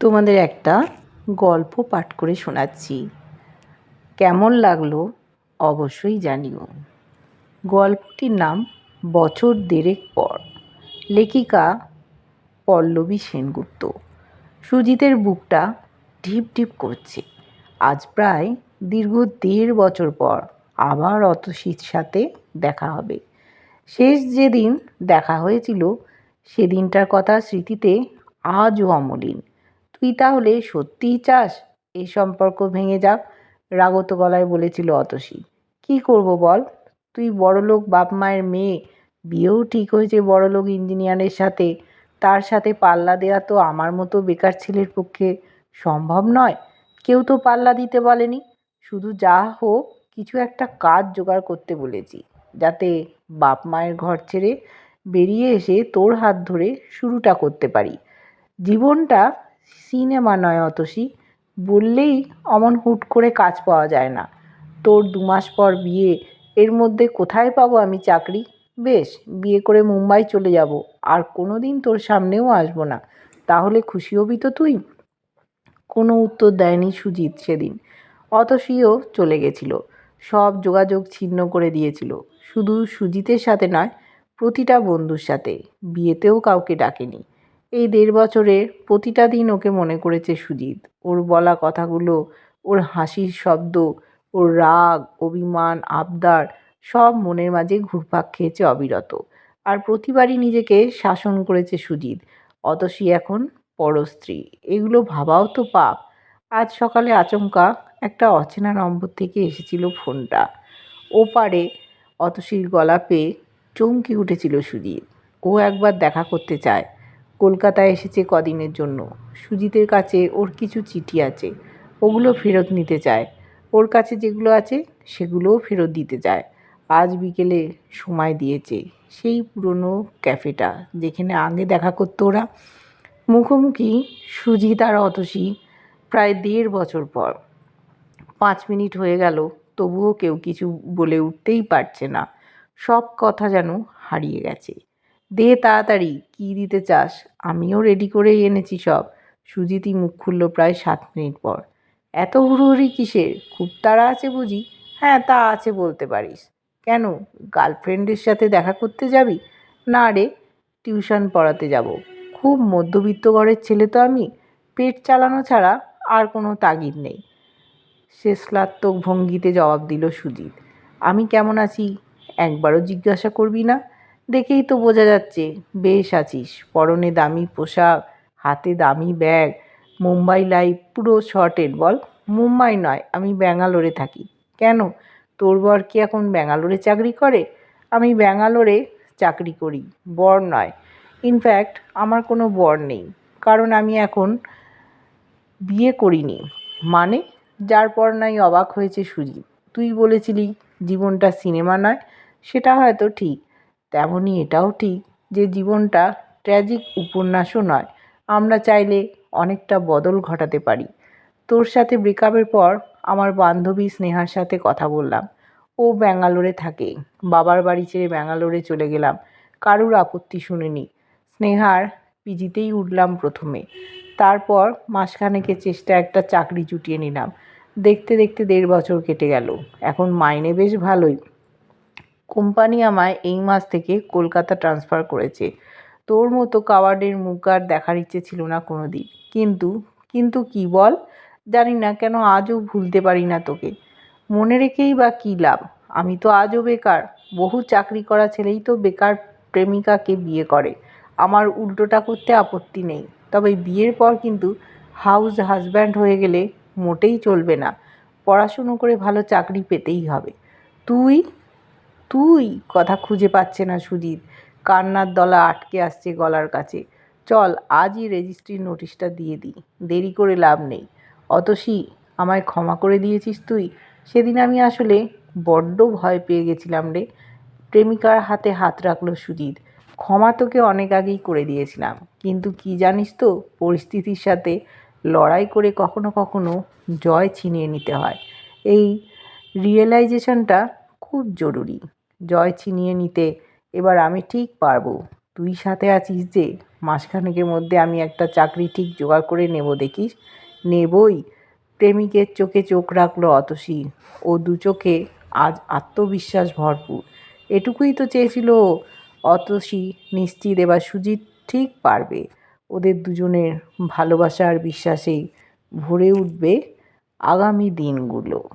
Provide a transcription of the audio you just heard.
তোমাদের একটা গল্প পাঠ করে শোনাচ্ছি। কেমন লাগল অবশ্যই জানিও। গল্পটির নাম বছর দেড়েক পর। লেখিকা পল্লবী সেনগুপ্ত। সুজিতের বুকটা ঢিপ ঢিপ করছে। আজ প্রায় দীর্ঘ দেড় বছর পর আবার অতসীর সাথে দেখা হবে। শেষ যেদিন দেখা হয়েছিল, সেদিনটার কথা স্মৃতিতে আজও অমলিন। তুই তাহলে সত্যিই চাস? এই সম্পর্ক ভেঙে যাক, রাগত গলায় বলেছিল অতসী। কী করব বল? তুই বড়লোক বাপ মায়ের মেয়ে। বিয়েও ঠিক হয়েছে বড়লোক ইঞ্জিনিয়ারের সাথে। তার সাথে পাল্লা দেওয়া তো আমার মতো বেকার ছেলের পক্ষে সম্ভব নয়। কেউ তো পাল্লা দিতে বলেনি। শুধু যা হোক, কিছু একটা কাজ জোগাড় করতে বলেছি। যাতে বাপ মায়ের ঘর ছেড়ে বেরিয়ে এসে তোর হাত ধরে শুরুটা করতে পারি। জীবনটা সিনেমা নয় অতসী, বললেই অমন হুট করে কাজ পাওয়া যায় না। তোর দু মাস পর বিয়ে, এর মধ্যে কোথায় পাবো আমি চাকরি? বেশ, বিয়ে করে মুম্বাই চলে যাব, আর কোনো দিন তোর সামনেও আসব না। তাহলে খুশি হবি তো তুই? কোনো উত্তর দেয়নি সুজিত সেদিন। অতসীও চলে গেছিল, সব যোগাযোগ ছিন্ন করে দিয়েছিল। শুধু সুজিতের সাথে নয়, প্রতিটা বন্ধুর সাথে। বিয়েতেও কাউকে ডাকেনি। এই দেড় বছরের প্রতিটা দিন ওকে মনে করেছে সুজিত। ওর বলা কথাগুলো, ওর হাসির শব্দ, ওর রাগ, অভিমান, আবদার সব মনের মাঝে ঘুরপাক খেয়েছে অবিরত। আর প্রতিবারই নিজেকে শাসন করেছে সুজিত। অতসী এখন পরস্ত্রী এগুলো ভাবাও তো পাপ। আজ সকালে আচমকা একটা অচেনা নম্বর থেকে এসেছিল ফোনটা। ওপারে অতসীর গলা পেয়ে চমকে উঠেছিল সুজিত। ও একবার দেখা করতে চায়। কলকাতায় এসেছে কদিনের জন্য। সুজিতের কাছে ওর কিছু চিঠি আছে, ওগুলো ফেরত নিতে চায়। ওর কাছে যেগুলো আছে, সেগুলোও ফেরত দিতে চায়। আজ বিকেলে সময় দিয়েছে সেই পুরনো ক্যাফেটা, যেখানে আগে দেখা করতো ওরা। মুখোমুখি সুজিত আর অতসী প্রায় দেড় বছর পর। পাঁচ মিনিট হয়ে গেল, তবুও কেউ কিছু বলে উঠতেই পারছে না। সব কথা যেন হারিয়ে গেছে। দে তাড়াতাড়ি, কী দিতে চাস? আমিও রেডি করেই এনেছি সব। সুজিতই মুখ খুলল প্রায় সাত মিনিট পর। এত হুড়োহুড়ি কিসের? খুব তাড়া আছে বুঝি? হ্যাঁ তা আছে বলতে পারিস। কেন গার্লফ্রেন্ডের সাথে দেখা করতে যাবি? না রে টিউশন পড়াতে যাব। খুব মধ্যবিত্ত ঘরের ছেলে তো আমি। পেট চালানো ছাড়া আর কোনো তাগিদ নেই। শেষলাত্মক ভঙ্গিতে জবাব দিল সুজিত। আমি কেমন আছি? একবারও জিজ্ঞাসা করবি না? দেখেই তো বোঝা যাচ্ছে, বেশ আছিস। পরনে দামি পোশাক, হাতে দামি ব্যাগ, মুম্বাই লাইফ পুরো শর্টেড বল। মুম্বাই নয়, আমি ব্যাঙ্গালোরে থাকি। কেন? তোর বর কি এখন ব্যাঙ্গালোরে চাকরি করে? আমি ব্যাঙ্গালোরে চাকরি করি, বর নয়। ইনফ্যাক্ট আমার কোনো বর নেই, কারণ আমি এখন বিয়ে করিনি। মানে যার পর নাই অবাক হয়েছে সুজিত। তুই বলেছিলি, জীবনটা সিনেমা নয়, সেটা হয়তো ঠিক তেমনই এটাও ঠিক যে জীবনটা ট্র্যাজিক উপন্যাসও নয়। আমরা চাইলে অনেকটা বদল ঘটাতে পারি। তোর সাথে ব্রেকআপের পর আমার বান্ধবী স্নেহার সাথে কথা বললাম। ও ব্যাঙ্গালোরে থাকে। বাবার বাড়ি ছেড়ে ব্যাঙ্গালোরে চলে গেলাম। কারুর আপত্তি শুনিনি। স্নেহার পিজিতেই উঠলাম প্রথমে। তারপর মাসখানেকের চেষ্টা একটা চাকরি জুটিয়ে নিলাম। দেখতে দেখতে দেড় বছর কেটে গেল। এখন মাইনে বেশ ভালোই। কোম্পানি আমায় এই মাস থেকে কলকাতা ট্রান্সফার করেছে। তোর মতো কাওয়ার্ডের মুখ আর দেখার ইচ্ছে ছিল না কোনো দিন কিন্তু কিন্তু কি বল? জানি না, কেন আজও ভুলতে পারি না তোকে। মনে রেখেই বা কী লাভ? আমি তো আজও বেকার। বহু চাকরি করা ছেলেই তো বেকার প্রেমিকাকে বিয়ে করে। আমার উল্টোটা করতে আপত্তি নেই। তবে বিয়ের পর কিন্তু হাউস হাজব্যান্ড হয়ে গেলে মোটেই চলবে না। পড়াশুনো করে ভালো চাকরি পেতেই হবে। তুই তুই কথা খুঁজে পাচ্ছে না সুজিত কান্নার দলা আটকে আসছে গলার কাছে। চল, আজই রেজিস্ট্রির নোটিশটা দিয়ে দিই। দেরি করে লাভ নেই। অতসী, আমায় ক্ষমা করে দিয়েছিস তুই? সেদিন আমি আসলে বড্ড ভয় পেয়ে গেছিলাম রে। প্রেমিকার হাতে হাত রাখল সুজিত ক্ষমা তোকে অনেক আগেই করে দিয়েছিলাম। কিন্তু কি জানিস তো, পরিস্থিতির সাথে লড়াই করে কখনো কখনো জয় ছিনিয়ে নিতে হয়। এই রিয়েলাইজেশনটা খুব জরুরি। জয় ছিনিয়ে নিতে। এবার আমি ঠিক পারব। তুই সাথে আছিস যে? মাসখানেকের মধ্যে আমি একটা চাকরি ঠিক জোগাড় করে নেব, দেখিস? নেবই। প্রেমিকের চোখে চোখ রাখল অতসী। ও দু চোখে আজ আত্মবিশ্বাস ভরপুর। এটুকুই তো চেয়েছিল অতসী নিশ্চিত এবার সুজিত ঠিক পারবে। ওদের দুজনের ভালোবাসা আর বিশ্বাসেই ভরে উঠবে আগামী দিনগুলো।